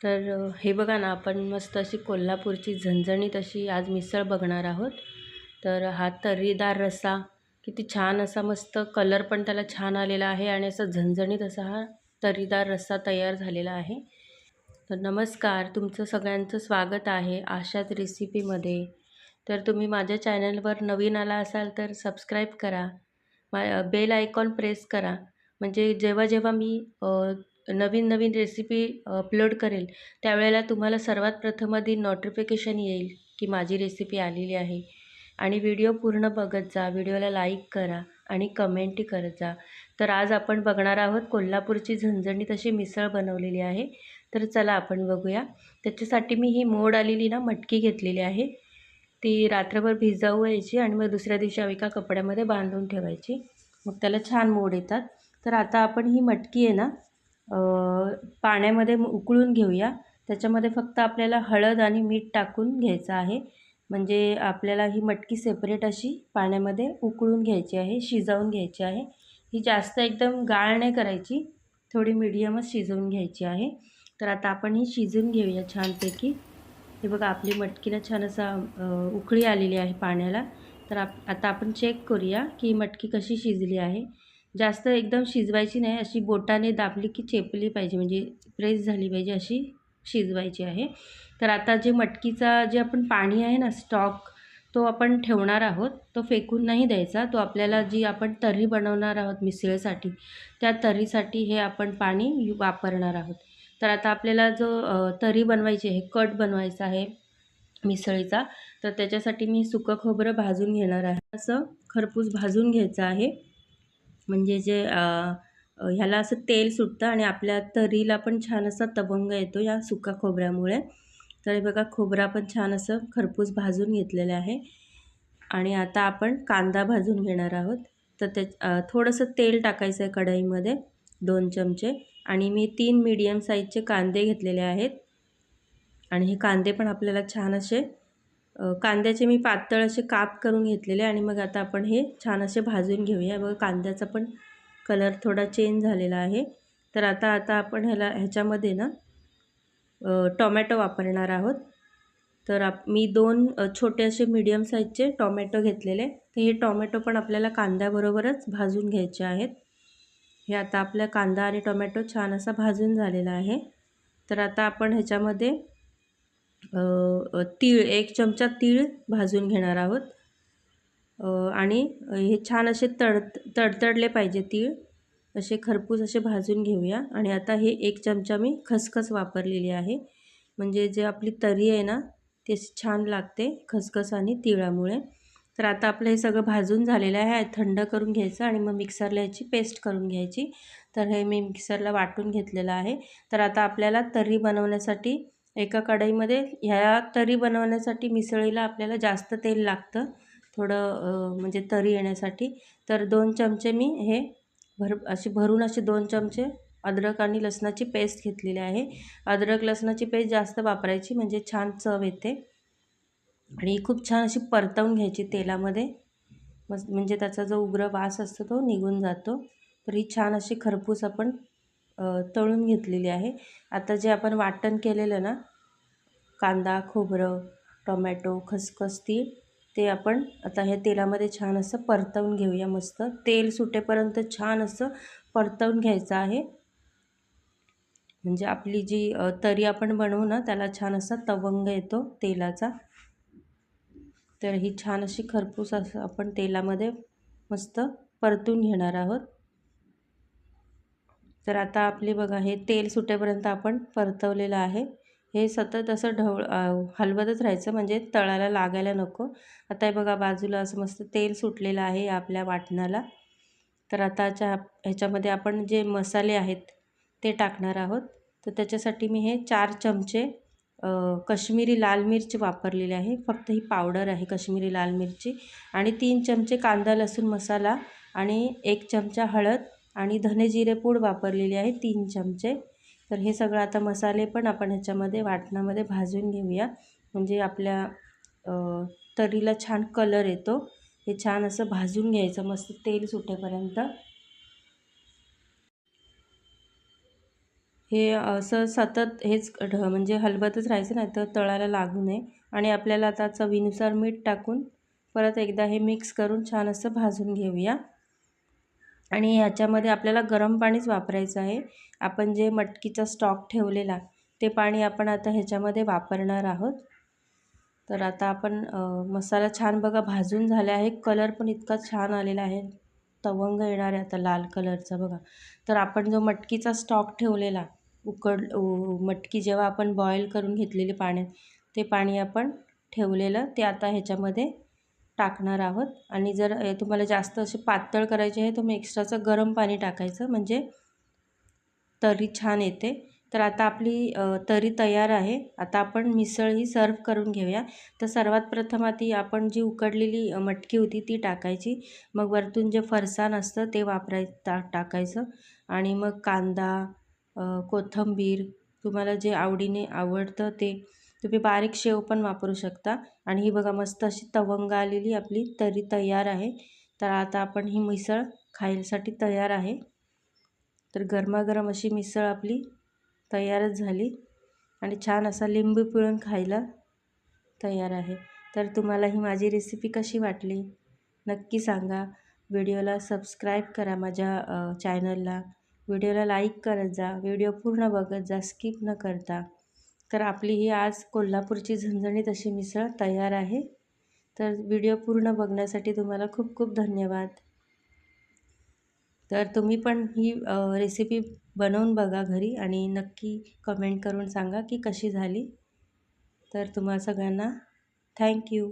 तर हे बघा ना आपण मस्त अशी कोल्हापूरची झणझणीत अशी आज मिसळ बघणार आहोत. तर हा तर्रीदार रस्सा किती छान असा मस्त कलर पण त्याला छान आलेला आहे आणि असं झणझणीत असा हा तर्रीदार रस्सा तयार झालेला आहे. तर नमस्कार तुमचं सगळ्यांचं स्वागत आहे आशाच रेसिपीमध्ये. तर तुम्ही माझ्या चॅनलवर नवीन आला असाल तर सबस्क्राईब करा. मा बेल आयकॉन प्रेस करा. म्हणजे जेव्हा जेव्हा मी नवीन नवीन रेसिपी अपलोड करेल त्यावेळेला तुम्हाला सर्वात प्रथम आधी नोटिफिकेशन येईल की माझी रेसिपी आलेली आहे. आणि व्हिडिओ पूर्ण बघत जा व्हिडिओला लाईक करा आणि कमेंटही करत जा. तर आज आपण बघणार आहोत कोल्हापूरची झणझणीत अशी मिसळ बनवलेली आहे. तर चला आपण बघूया. त्याच्यासाठी मी ही मोड आलेली ना मटकी घेतलेली आहे. ती रात्रभर भिजवायची आणि मग दुसऱ्या दिवशी एका कपड्यामध्ये बांधून ठेवायची. मग त्याला छान मोड येतात. तर आता आपण ही मटकी आहे ना पाण्यामध्ये उकळून घेऊया. त्याच्यामध्ये फक्त आपल्याला हळद आणि मीठ टाकून घ्यायचं आहे. म्हणजे आपल्याला ही मटकी सेपरेट अशी पाण्यामध्ये उकळून घ्यायची आहे शिजवून घ्यायची आहे. ही जास्त एकदम गाळ नाही करायची थोडी मिडियमच शिजवून घ्यायची आहे. तर आता आपण ही शिजवून घेऊया छानपैकी. हे बघा आपली मटकीला छान असा उकळी आलेली आहे पाण्याला. तर आप आता आपण चेक करूया की मटकी कशी शिजली आहे. जास्त एकदम शिजवायची नाही अशी बोटाने दाबली की चेपली पाहिजे म्हणजे प्रेस झाली पाहिजे अशी शिजवायची आहे. तर आता जे मटकीचा जे आपण पाणी आहे ना स्टॉक तो आपण ठेवणार आहोत. तो फेकून नाही द्यायचा. तो आपल्याला जी आपण तर्री बनवणार आहोत मिसळीसाठी त्या तर्रीसाठी हे आपण पाणी वापरणार आहोत. तर आता आपल्याला जो तर्री बनवायची आहे कट बनवायचा आहे मिसळीचा तर त्याच्यासाठी मी सुकं खोबरं भाजून घेणार आहे. असं खरपूस भाजून घ्यायचं आहे. म्हणजे जे ह्याला असं तेल सुटतं आणि आपल्या तरीला पण छान असा तबंग येतो या सुका खोबऱ्यामुळे. तर हे बघा खोबरा पण छान असं खरपूस भाजून घेतलेलं आहे. आणि आता आपण कांदा भाजून घेणार आहोत. तर ते थोडंसं तेल टाकायचं आहे कढईमध्ये दोन चमचे. आणि मी तीन मीडियम साईजचे कांदे घेतलेले आहेत. आणि हे कांदे पण आपल्याला छान असे कांद्याचे मी पातळ असे काप करून घेतलेले आणि मग आता आपण हे छान असे भाजून घेऊया. बघा कांद्याचा पण कलर थोडा चेंज झालेला आहे. तर आता आता आपण ह्याला ह्याच्यामध्ये ना टोमॅटो वापरणार आहोत. तर आप मी दोन छोटे असे मीडियम साईजचे टोमॅटो घेतलेले. तर हे टोमॅटो पण आपल्याला कांद्याबरोबरच भाजून घ्यायचे आहेत. हे आता आपल्या कांदा आणि टोमॅटो छान असा भाजून झालेला आहे. तर आता आपण ह्याच्यामध्ये तीळ एक चमचा तीळ भाजून घेणार आहोत. आणि हे छान असे तड तडतडले पाहिजे तीळ. असे खरपूस असे भाजून घेऊया. आणि आता हे एक चमचा मी खसखस वापरलेली आहे. म्हणजे जे आपली तरी आहे ना ते छान लागते खसखस आणि तिळामुळे. तर आता आपलं हे सगळं भाजून झालेलं आहे. थंड करून घ्यायचं आणि मग मिक्सरला याची पेस्ट करून घ्यायची. तर हे मी मिक्सरला वाटून घेतलेलं आहे. तर आता आपल्याला तर्री बनवण्यासाठी एका कढईमध्ये ह्या तरी बनवण्यासाठी मिसळीला आपल्याला जास्त तेल लागतं थोडं म्हणजे तरी येण्यासाठी. तर दोन चमचे मी हे भर अशी भरून असे दोन चमचे अद्रक आणि लसणाची पेस्ट घेतलेली आहे. अद्रक लसणाची पेस्ट जास्त वापरायची म्हणजे छान चव येते. आणि खूप छान अशी परतवून घ्यायची तेलामध्ये. मस्त म्हणजे त्याचा जो उग्र वास असतो तो निघून जातो. तर ही छान अशी खरपूस आपण तळून घेतलेली आहे. आता जे आपण वाटण केलेलं ना कांदा खोबरं टोमॅटो खसखस ती ते आपण आता ह्या तेलामध्ये छान असं परतवून घेऊया मस्त. तेल सुटेपर्यंत छान असं परतवून घ्यायचं आहे. म्हणजे आपली जी तरी आपण बनवू ना त्याला छान असा तवंग येतो तेलाचा. तर ही छान अशी खरपूस असं आपण तेलामध्ये मस्त परतून घेणार आहोत. तर आता आपली बघा हे तेल सुटेपर्यंत आपण परतवलेलं आहे. हे सतत असं ढवळ हलवतच राहायचं म्हणजे तळाला लागायला नको. आता हे बघा बाजूला असं मस्त तेल सुटलेलं आहे आपल्या वाटणाला. तर आताच्या ह्याच्यामध्ये आपण जे मसाले आहेत ते टाकणार आहोत. तर त्याच्यासाठी मी हे चार चमचे कश्मीरी लाल मिरची वापरलेली आहे. फक्त ही पावडर आहे कश्मीरी लाल मिरची. आणि तीन चमचे कांदा लसूण मसाला आणि एक चमचा हळद. आणि धने जिरे पूड वापरलेली आहे तीन चमचे. तर हे सगळं आता मसाले पण आपण ह्याच्यामध्ये वाटणामध्ये भाजून घेऊया. म्हणजे आपल्या तरीला छान कलर येतो. हे छान असं भाजून घ्यायचं मस्त तेल सुटेपर्यंत. हे असं सतत हेच ढ म्हणजे हलबतच राहायचं नाही तर तळाला लागू नये. आणि आपल्याला आता चवीनुसार मीठ टाकून परत एकदा हे मिक्स करून छान असं भाजून घेऊया. आणि ह्याच्यामध्ये आपल्याला गरम पाणीच वापरायचं आहे. आपण जे मटकीचा स्टॉक ठेवलेला ते पाणी आपण आता ह्याच्यामध्ये वापरणार आहोत. तर आता आपण मसाला छान बघा भाजून झाला आहे. कलर पण इतका छान आलेला आहे. तवंग येणार आहे आता लाल कलरचा बघा. तर आपण जो मटकीचा स्टॉक ठेवलेला उकड मटकी जेव्हा आपण बॉईल करून घेतलेली पाण्यात ते पाणी आपण ठेवलेलं ते आता ह्याच्यामध्ये टाकणार आहोत. आणि जर तुम्हाला जास्त असे पातळ करायचे आहे तर मग एक्स्ट्राचं गरम पाणी टाकायचं. म्हणजे तरी छान येते. तर आता आपली तरी तयार आहे. आता आपण मिसळ ही सर्व करून घेऊया. तर सर्वात प्रथम आधी आपण जी उकडलेली मटकी होती ती टाकायची. मग वरतून जे फरसाण असतं ते वापराय टा टाकायचं. आणि मग कांदा कोथिंबीर तुम्हाला जे आवडीने आवडतं ते तुम्ही बारीक शेव पण वापरू शकता. आणि ही बघा मस्त अशी तवंग आलेली आपली तरी तयार आहे. तर आता आपण ही मिसळ खायसाठी तयार आहे. तर गरमागरम अशी मिसळ आपली तयारच झाली. आणि छान असा लिंबू पिळून खायला तयार आहे. तर तुम्हाला ही माझी रेसिपी कशी वाटली नक्की सांगा. व्हिडिओला सबस्क्राईब करा माझ्या चॅनलला व्हिडिओला लाईक करत जा. व्हिडिओ पूर्ण बघत जा. स्किप न करता. तर आपली ही आज कोल्हापूरची झणझणीत अशी मिसळ तयार आहे. तर व्हिडिओ पूर्ण बघण्यासाठी तुम्हाला खूप खूप धन्यवाद. तर तुम्ही पण ही रेसिपी बनवून बघा घरी आणि नक्की कमेंट करून सांगा की कशी झाली. तर तुम्हा सगळ्यांना थँक्यू